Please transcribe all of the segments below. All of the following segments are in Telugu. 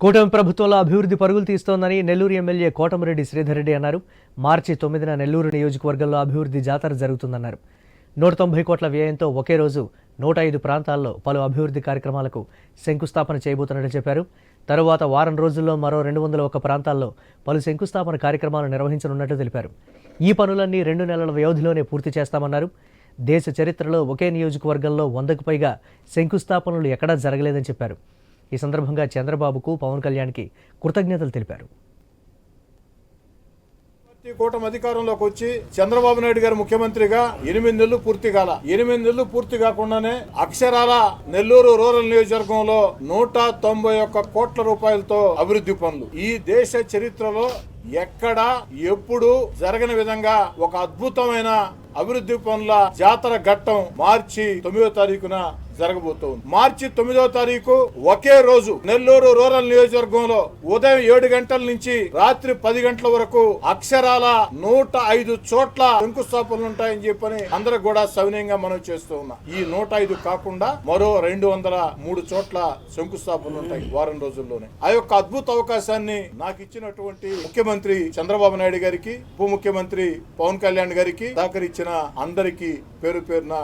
కూటమి ప్రభుత్వంలో అభివృద్ధి పరుగులు తీస్తోందని నెల్లూరు ఎమ్మెల్యే కోటమిరెడ్డి శ్రీధర్ రెడ్డి అన్నారు. మార్చి తొమ్మిదిన నెల్లూరు నియోజకవర్గంలో అభివృద్ధి జాతర జరుగుతుందన్నారు. నూట తొంభై కోట్ల వ్యయంతో ఒకే రోజు నూట ఐదు ప్రాంతాల్లో పలు అభివృద్ధి కార్యక్రమాలకు శంకుస్థాపన చేయబోతున్నట్లు చెప్పారు. తరువాత వారం రోజుల్లో మరో రెండు వందల ఒక ప్రాంతాల్లో పలు శంకుస్థాపన కార్యక్రమాలు నిర్వహించనున్నట్లు తెలిపారు. ఈ పనులన్నీ రెండు నెలల వ్యవధిలోనే పూర్తి చేస్తామన్నారు. దేశ చరిత్రలో ఒకే నియోజకవర్గంలో వందకు పైగా శంకుస్థాపనలు ఎక్కడా జరగలేదని చెప్పారు. ఈ సందర్భంగా చంద్రబాబుకు పవన్ కళ్యాణ్కి కృతజ్ఞతలు తెలిపారు. పార్టీ కూటమి అధికారంలోకి వచ్చి చంద్రబాబు నాయుడు గారు ముఖ్యమంత్రిగా ఎనిమిది నెలలు పూర్తి కాల. ఎనిమిది నెలలు పూర్తి కాకుండానే అక్షరాల నెల్లూరు రూరల్ నియోజకవర్గంలో నూట తొంభై ఒక్క కోట్ల రూపాయలతో అభివృద్ధి పనులు ఈ దేశ చరిత్రలో ఎక్కడ ఎప్పుడు జరగని విధంగా ఒక అద్భుతమైన అభివృద్ధి పనుల జాతర ఘట్టం మార్చి తొమ్మిదో తారీఖున జరగబోతోంది. మార్చి తొమ్మిదో తారీఖు ఒకే రోజు నెల్లూరు రూరల్ నియోజకవర్గంలో ఉదయం ఏడు గంటల నుంచి రాత్రి పది గంటల వరకు అక్షరాల నూట ఐదు చోట్ల శంకుస్థాపనలు ఉంటాయని చెప్పని అందరూ కూడా సవినయంగా మనం చేస్తూ ఉన్నాం. ఈ నూట ఐదు కాకుండా మరో రెండు వందల మూడు చోట్ల శంకుస్థాపనలు ఉంటాయి వారం రోజుల్లోనే. ఆ యొక్క అద్భుత అవకాశాన్ని నాకు ఇచ్చినటువంటి ముఖ్యమంత్రి చంద్రబాబు నాయుడు గారికి ఉప ముఖ్యమంత్రి పవన్ కళ్యాణ్ గారికి సహకరించిన అందరికీ పేరు పేరున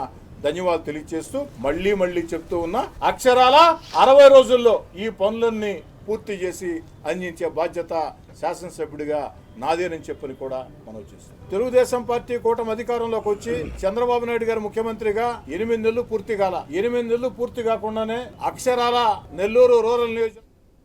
ధన్యవాదాలు తెలియజేస్తూ మళ్ళీ మళ్ళీ చెప్తూ ఉన్నా అక్షరాల అరవై రోజుల్లో ఈ పనులన్నీ పూర్తి చేసి అందించే బాధ్యత శాసనసభ్యుడిగా నాదేనని చెప్పని కూడా మనం చేస్తాం. తెలుగుదేశం పార్టీ కూటమి అధికారంలోకి వచ్చి చంద్రబాబు నాయుడు గారు ముఖ్యమంత్రిగా ఎనిమిది నెలలు పూర్తి కాల. ఎనిమిది నెలలు పూర్తి కాకుండానే అక్షరాల నెల్లూరు రూరల్ నియోజక